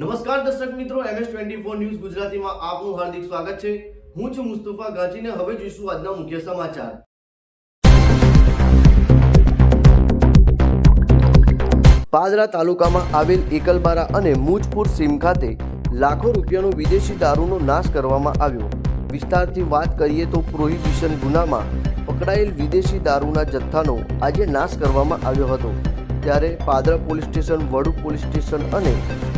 નમસ્કાર દર્શક મિત્રો, એમએસ ટ્વેન્ટી ફોર ન્યૂઝ ગુજરાતીમાં આપનું હાર્દિક સ્વાગત છે. હું છું મુસ્તફા ગાજીને, હવે જોઈશું આજના મુખ્ય સમાચાર. પાદરા તાલુકામાં આવેલ એકલબારા અને મુજપુર સીમ ખાતે લાખો રૂપિયાનો વિદેશી દારૂનો નાશ કરવામાં આવ્યો. વિસ્તારથી વાત કરીએ તો પ્રોહિબિશન ગુનામાં પકડાયેલ વિદેશી દારૂના જથ્થાનો આજે નાશ કરવામાં આવ્યો હતો. ત્યારે Padra police station, Vadu police station અને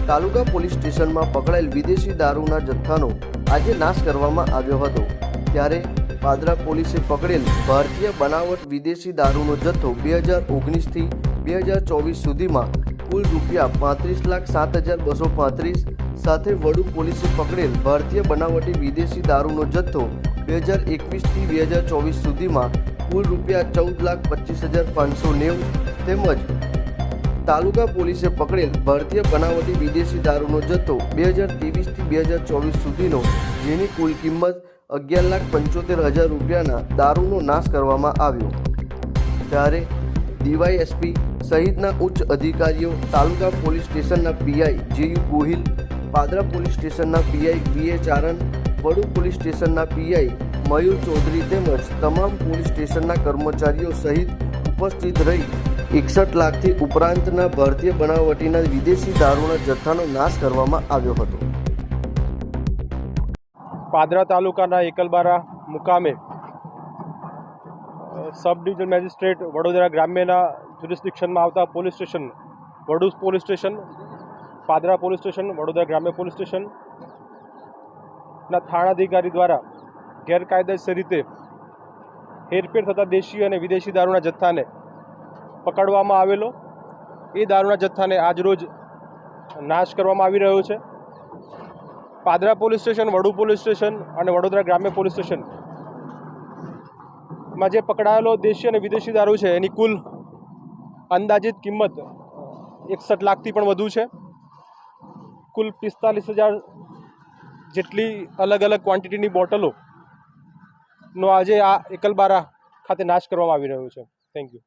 તાલુકા પોલીસ સ્ટેશનમાં પકડાયેલ વિદેશી દારૂના જથ્થાનો આજે નાશ કરવામાં આવ્યો હતો. ત્યારે પાદરા પોલીસે પકડેલ ભારતીય બનાવટ વિદેશી દારૂનો જથ્થો બે હજાર ઓગણીસથી બે હજાર ચોવીસ સુધીમાં કુલ રૂપિયા પાંત્રીસ લાખ સાત હજાર બસો પાંત્રીસ સાથે વડુ પોલીસે પકડેલ ભારતીય બનાવટી વિદેશી દારૂનો જથ્થો બે હજાર એકવીસથી બે હજાર ચોવીસ સુધીમાં કુલ રૂપિયા ચૌદ લાખ પચીસ હજાર પાંચસો નેવું તેમજ તાલુકા પોલીસે પકડેલ ભારતીય બનાવટી વિદેશી દારૂનો જથ્થો બે હજાર ત્રેવીસથી બે હજાર ચોવીસ સુધીનો, જેની કુલ કિંમત અગિયાર લાખ પંચોતેર હજાર રૂપિયાના દારૂનો નાશ કરવામાં આવ્યો. ત્યારે ડીવાયએસપી સહિતના ઉચ્ચ અધિકારીઓ તાલુકા પોલીસ સ્ટેશનના PI J U Gohil, Padra police સ્ટેશનના PI B A Charan, Vadu police સ્ટેશનના પીઆઈ મયુર ચૌધરી તેમજ તમામ પોલીસ સ્ટેશનના કર્મચારીઓ સહિત ઉપસ્થિત રહી એકસઠ લાખથી ઉપરાંતના ભારતીય બનાવટીના વિદેશી દારૂના જથ્થાનો નાશ કરવામાં આવ્યો હતો. પાદરા તાલુકાના એકલબારા મુકામે સબ ડિવિઝન મેજિસ્ટ્રેટ વડોદરા ગ્રામ્યના જ્યુરિસ્ડિક્શનમાં આવતા police station Vadu police station, Padra police station, Vadodara ગ્રામ્ય પોલીસ સ્ટેશન ના થાણાધિકારી દ્વારા ગેરકાયદેસર રીતે હેરફેર થતા દેશી અને વિદેશી દારૂના જથ્થાને પકડવામાં આવેલો. એ દારૂના જથ્થાને આજરોજ નાશ કરવામાં આવી રહ્યો છે. Padra police station, Vadu police station અને વડોદરા ગ્રામ્ય પોલીસ સ્ટેશનમાં જે પકડાયેલો દેશી અને વિદેશી દારૂ છે, એની કુલ અંદાજિત કિંમત એકસઠ લાખથી પણ વધુ છે. કુલ પિસ્તાલીસ હજાર જેટલી અલગ અલગ ક્વોન્ટિટીની બોટલો નો આજે આ એકલબારા ખાતે નાશ કરવામાં આવી રહ્યો છે. Thank you